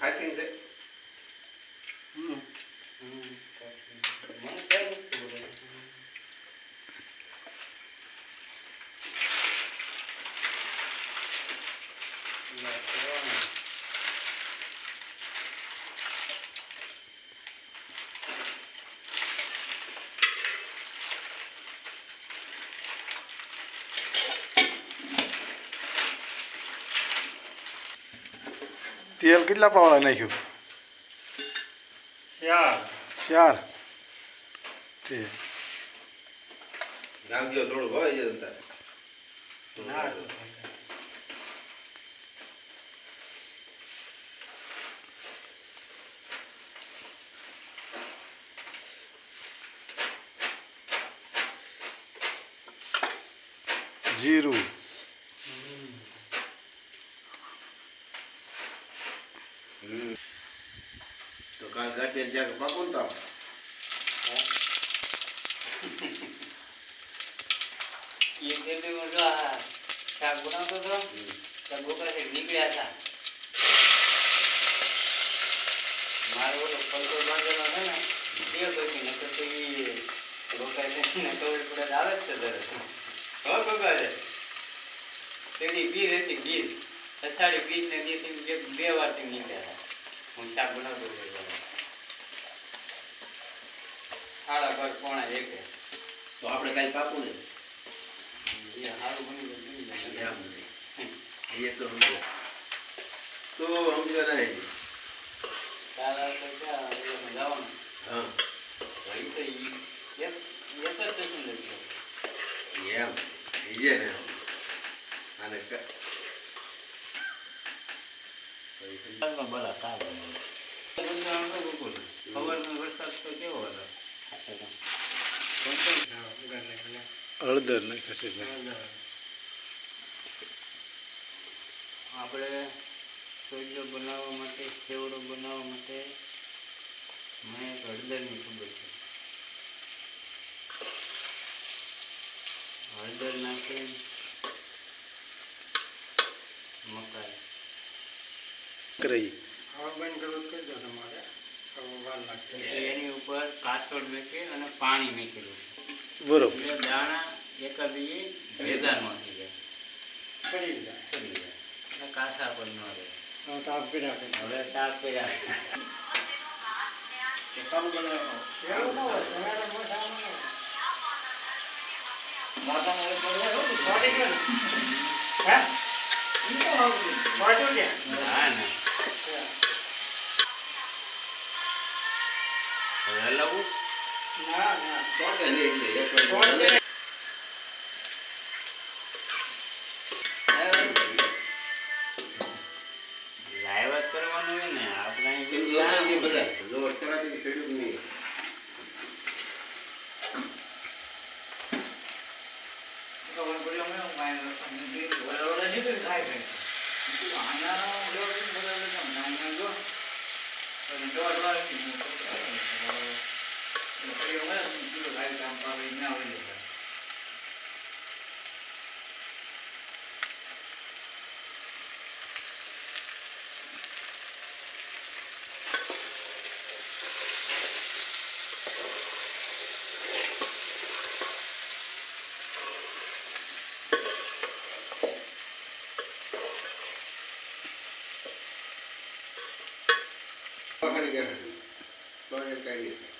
ખાસી છે હમ. તેલ કેટલા પાવડા નાખ્યું? ચાર. ચાર. ઠીક નાખજો થોડું હોય છે તારે ના જીરું હમ. તો કાલ ગાંઠિયા જ્યાં પાકો ને તો આપણે. એ બે હું આ શાક બનાવતો હતો ગોકળા સાહેબ નીકળ્યા હતા. મારો ઓલો પલકો બાંધેલો છે ને, એ પછી નકર તો ઈ ગોકળા સાહેબને ખબર પડે આવે જ છે તરત હો સાહેબ. તેની ગીર હતી ગીર અષાઢી બીજ ને દિવસે બે વારથી નીકળ્યા હતા. હું શાક બનાવતો હતો. સાડા બાર પોણા એક. તો આપણે કાલ પાકું ને એ સારું બની. એ તો સમજો તો સમજો નહીં તારા તો ક્યાં જવાનું. હા. તો એક જ સ્ટેશન એમ. એ ને અને બલા સારું ખબર વરસાદ તો કેવો હતો હળદર નાખ્યું છે આપણે સોજો બનાવવા માટે સેવડો બનાવવા માટે મને એક હળદરની ખબર છે. હળદર નાખી મકાઈ. કરી એટલે એની ઉપર કાચોડ મૂકી અને પાણી મૂકેલું બરોબર. એટલે દાણા એક બીજે ન થઈ જાય. પડી જાય. એટલે કાચા પણ ન રહે. તાપ કર્યા ના ના. હવે હોય ને સિંધુ હમણાં નહીં બધા? લોટ કરાવી ખેડૂત નહીં પકડી ગયા તો એ કઈ નહીં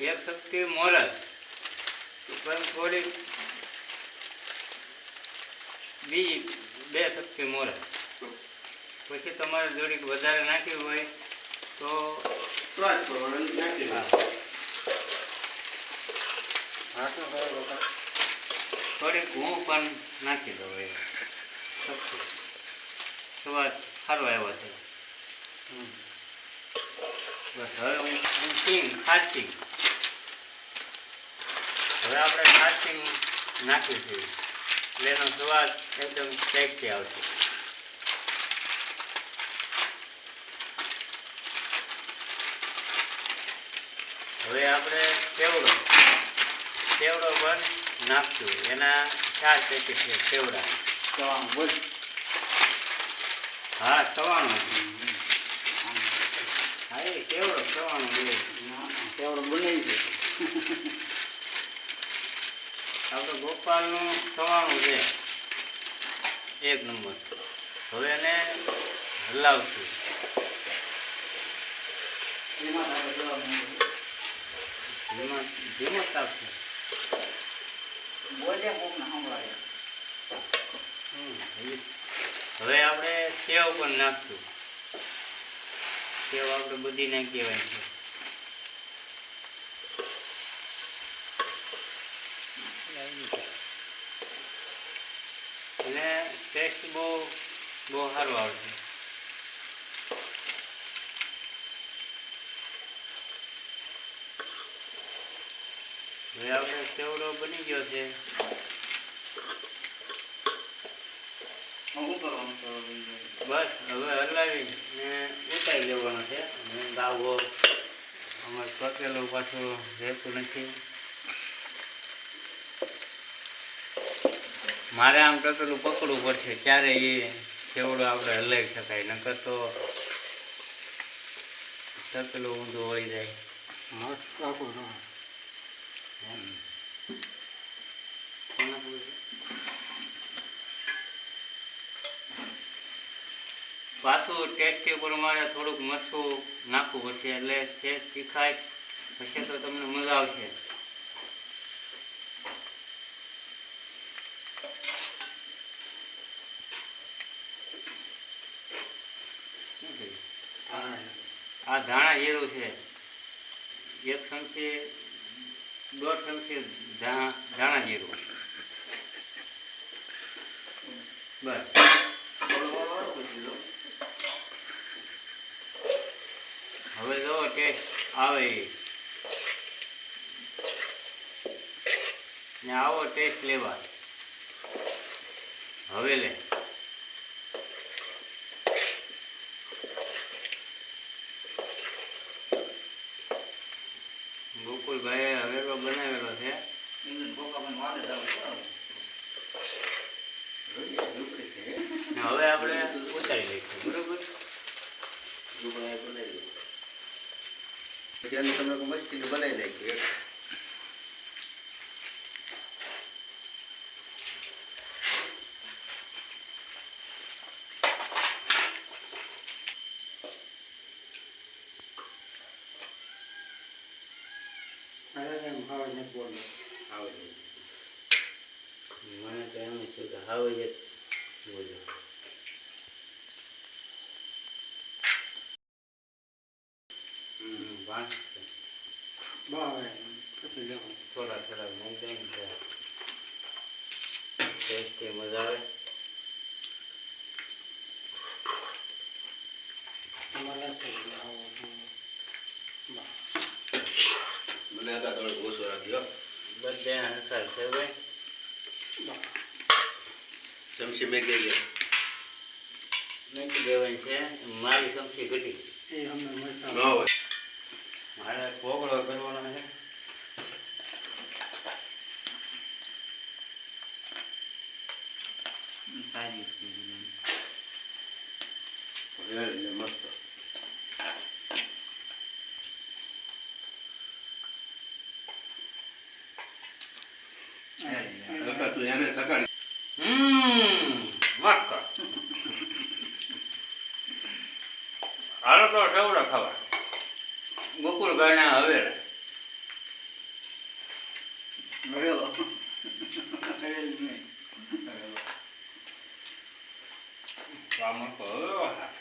એક શક્તિ મોરલ. પણ થોડી બીજી બે શક્તિ મોરલ. પછી તમારે જોડીક વધારે નાખવી હોય તો ત્રણ નાખી હા. તો દો. થોડીક હું પણ નાખી દઉં એ. સ્વાદ સારો આવ્યો છે. બસ હવે હું હું કિંગ ખાસ કિંગ હવે આપણે ખાસ કિંગ નાખીશું એટલે એનો સ્વાદ એકદમ ટેસ્ટી આવશે. હવે આપણે કેવડો કેવડો પણ નાખશું એના ચાર પેકેટ છે કેવડા હા તવાનું હા. એ કેવડો તવાનું કેવડો બનાવી બે આપણે ગોપાલનું સવાણું છે. એક નંબર. હવે એને હલાવશું. ધીમા ધીમા તાપશે. હવે આપણે સેવ પણ નાખશું. સેવ આપણે બધી નાખી દેવાની છે. અને ટેસ્ટ બહુ બહુ સારું આવશે. હવે આપણે સેવડો બની ગયો છે. બસ હવે હલાવી ને ઉતારી લેવાનો છે. હું ગાવો અમારે પકેલું પાછું રહેતું નથી. મારે આમ ટકેલું પકડવું પડશે. ત્યારે એ સેવડો આપણે હલાવી શકાય? નકર તો ટકેલું ઊંધું વળી જાય. એમ. પાછું ટેસ્ટી પ્રમાણે થોડુંક મરચું નાખવું પડશે એટલે ટેસ્ટ શીખાય, પછી તો તમને મજા આવશે. આ ધાણા જીરું છે. એક ચમચી દોઢ ચમચી ધાણા જીરું. બસ. હવે જો ટેસ્ટ આવે. ને આવો ટેસ્ટ લેવા. હવે લે. બનાવેલો છે. હવે આપણે ઉતારી લઈશું બરોબર? પછી આને તમે મસ્તી બનાવી નાખી આવે મને તો એમ છે કે હવે જ બોલો. થોડા થોડા નાખી તો ટેસ્ટી મજા આવે. રાખ્યો છે ભાઈ. ચમચી મેં ગઈ ગયા? મૂકી દેવાની છે. મારી સમસી ઘટી. હોય. મારે કોગળો કરવાનો છે. મસ્ત. કાકા તું એને સગાડી. હમ મસ્ત હાલો તો સેવડા ખાવા. ગોકુળ હવેલા આ મસ્ત હવેલો